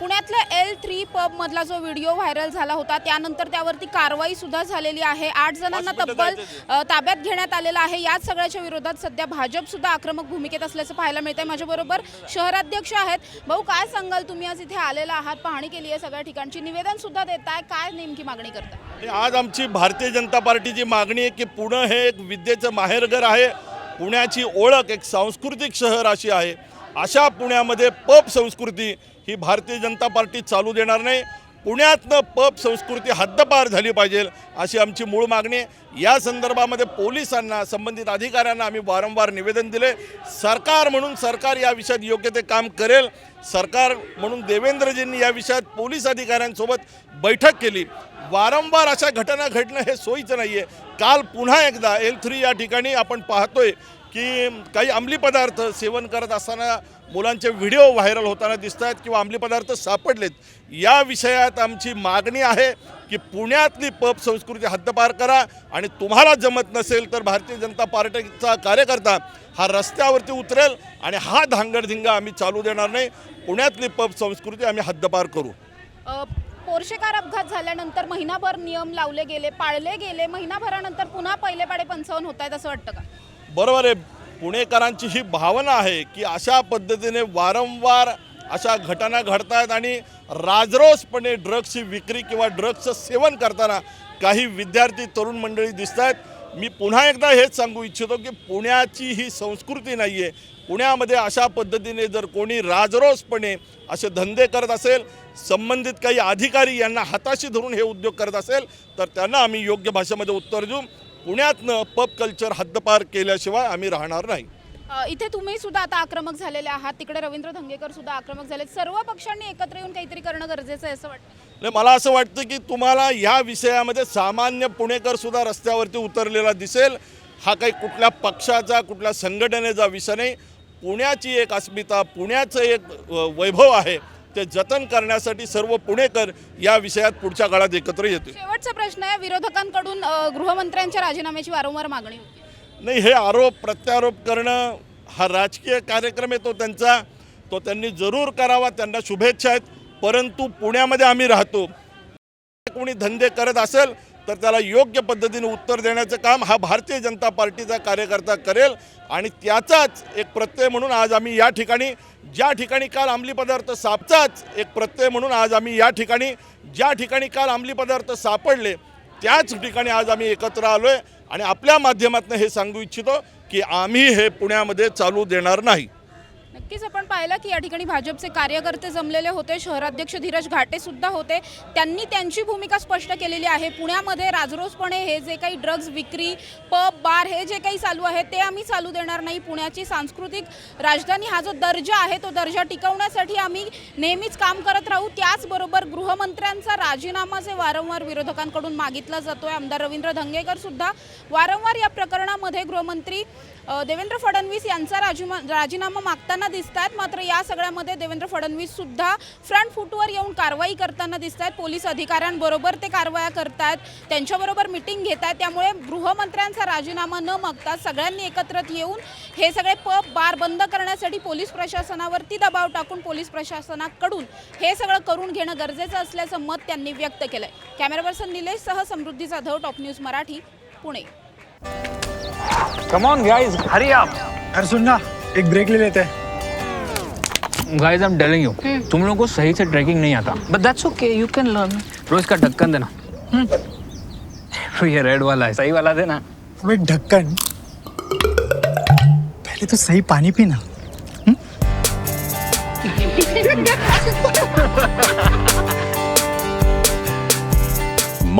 पुण्यातल्या L three pub मधला जो व्हिडिओ व्हायरल झाला होता त्यानंतर त्यावरती कारवाई सुद्धा झालेली आहे. आठ जणांना तब्बल ताब्यात घेण्यात आलेलं आहे. याच सगळ्याच्या विरोधात सध्या भाजप सुद्धा आक्रमक भूमिकेत असल्याचं पाहायला मिळतंय. माझ्याबरोबर शहराध्यक्ष आहेत. भाऊ काय सांगाल? तुम्ही आज इथे आलेला आहात पाहणी केली आहे सगळ्या ठिकाणची. निवेदन सुद्धा देताय. काय नेमकी मागणी करताय? आणि आज आमची भारतीय जनता पार्टीची मागणी आहे की पुणे हे एक विद्येचं माहेरघर आहे. पुण्याची ओळख एक सांस्कृतिक शहर अशी आहे. अशा पुण्यामध्ये पब संस्कृती ही भारतीय जनता पार्टी चालू देणार नाही. पुण्यातनं पब संस्कृती हद्दपार झाली पाहिजे अशी आमची मूळ मागणी या संदर्भामध्ये पोलिसांना संबंधित अधिकाऱ्यांना आम्ही वारंवार निवेदन दिले. सरकार म्हणून सरकार या विषयात योग्य ते काम करेल. सरकार म्हणून देवेंद्रजींनी या विषयात पोलीस अधिकाऱ्यांसोबत बैठक केली. वारंवार अशा घटना घडणं हे सोयीचं नाही आहे काल पुन्हा एकदा एल थ्री या ठिकाणी आपण पाहतोय. की काही अंमली पदार्थ सेवन करत असताना मुलांचे व्हिडिओ व्हायरल होताना दिसत आहेत किंवा अंमली पदार्थ सापडलेत या विषयात आमची मागणी आहे की पुण्यातली पब संस्कृती हद्दपार करा आणि तुम्हाला जमत नसेल तर भारतीय जनता पार्टीचा कार्यकर्ता हा रस्त्यावरती उतरेल आणि हा धांगडधिंगा आम्ही चालू देणार नाही. पुण्यातली पब संस्कृती आम्ही हद्दपार करू. अ, पोर्शे कार अपघात झाल्यानंतर महिनाभर नियम लावले गेले पाळले गेले महिनाभरानंतर पुन्हा पहिले पाडे पंचावन्न होत आहेत असं वाटतं का? बरोबर आहे. पुणेकरांची ही भावना आहे की अशा पद्धतीने वारंवार अशा घटना घडत आहेत आणि राजरोसपणे ड्रग्सची विक्री किंवा ड्रग्सचं सेवन करताना काही विद्यार्थी तरुण मंडळी दिसत आहेत मी पुन्हा एकदा हेच सांगू इच्छितो की पुण्याची ही संस्कृती नाही आहे पुण्यामध्ये अशा पद्धतीने जर कोणी राजरोसपणे असे धंदे करत असेल संबंधित काही अधिकारी यांना हाताशी धरून हे उद्योग करत असेल तर त्यांना आम्ही योग्य भाषेमध्ये उत्तर देऊ. पुण्यातनं पब कल्चर हद्दपार केल्याशिवाय आम्ही राहणार नाही. इथे तुम्ही सुद्धा आता आक्रमक झालेले आहात. तिकडे रवींद्र धंगेकर सुद्धा आक्रमक झाले सर्व पक्षांनी एकत्र येऊन काहीतरी करणं गरजेचं आहे असं वाटतं. नाही मला असं वाटतं की तुम्हाला या विषयामध्ये सामान्य पुणेकर सुद्धा रस्त्यावरती उतरलेला दिसेल. हा काही कुठल्या पक्षाचा कुठल्या संघटनेचा विषय नाही. पुण्याची एक अस्मिता पुण्याचं एक वैभव आहे. ते जतन करण्यासाठी सर्व पुणेकर या विषयात पुढच्या काळात एकत्र येतील. शेवटचा प्रश्न आहे विरोधकांकडून गृहमंत्र्यांच्या राजीनाम्याची वारंवार मागणी होती. नाही हे आरोप प्रत्यारोप करणं हा राजकीय कार्यक्रम आहे तो त्यांचा. तो त्यांनी जरूर करावा त्यांना शुभेच्छा आहेत. परंतु पुण्यामध्ये आम्ही राहतो. कोणी धंदे करत असेल तर त्याला योग्य पद्धतीने उत्तर देण्याचं काम हा भारतीय जनता पार्टीचा कार्यकर्ता करेल. आणि त्याचाच एक प्रत्यय म्हणून आज आम्ही या ठिकाणी ज्या ठिकाणी काल अंमली पदार्थ सापचाच एक प्रत्यय म्हणून आज आम्ही या ठिकाणी ज्या ठिकाणी काल अंमली पदार्थ सापडले त्याच ठिकाणी आज आम्ही एकत्र आलो आहे आणि आपल्या माध्यमातून हे सांगू इच्छितो की आम्ही हे पुण्यामध्ये चालू देणार नाही. नक्कीच आपण पाहिलं की या ठिकाणी भाजपचे कार्यकर्ते जमलेले होते. शहराध्यक्ष धीरज घाटे सुद्धा होते. त्यांनी त्यांची भूमिका स्पष्ट केलेली आहे. पुण्यामध्ये राजरोसपणे हे जे काही ड्रग्ज विक्री पब बार हे जे काही चालू आहे ते आम्ही चालू देणार नाही. पुण्याची सांस्कृतिक राजधानी हा जो दर्जा आहे तो दर्जा टिकवण्यासाठी आम्ही नेहमीच काम करत राहू. त्याचबरोबर गृहमंत्र्यांचा राजीनामा जे वारंवार विरोधकांकडून मागितला जातोय. आमदार रवींद्र धंगेकर सुद्धा वारंवार या प्रकरणामध्ये गृहमंत्री देवेंद्र फडणवीस यांचा राजीमा राजीनामा मागताना दिसत आहेत मात्र या सगळ्यामध्ये देवेंद्र फडणवीस सुद्धा फ्रंट फुटवर येऊन कारवाई करताना दिसत आहेत पोलीस अधिकाऱ्यांबरोबर ते कारवाया करतायत. त्यांच्याबरोबर मिटिंग घेत आहेत त्यामुळे गृहमंत्र्यांचा राजीनामा न मागता सगळ्यांनी एकत्र येऊन हे सगळे पब बार बंद करण्यासाठी पोलीस प्रशासनावरती दबाव टाकून पोलीस प्रशासनाकडून हे सगळं करून घेणं गरजेचं असल्याचं मत त्यांनी व्यक्त केलंय. Camera person निलेशसह Samruddhi Jadhav top news Marathi Pune. Come on guys hurry आप अरे सुन ना एक ब्रेक ले लेते हैं। Guys I am telling you तुम लोगों को सही से ट्रैकिंग नहीं आता। But that's okay, you can learn. रोज का ढक्कन देना। तो ये रेड वाला है। सही वाला देना। अबे ढक्कन पहले तो सही पानी पीना।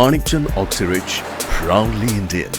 Manikchand Oxyrich, proudly Indian.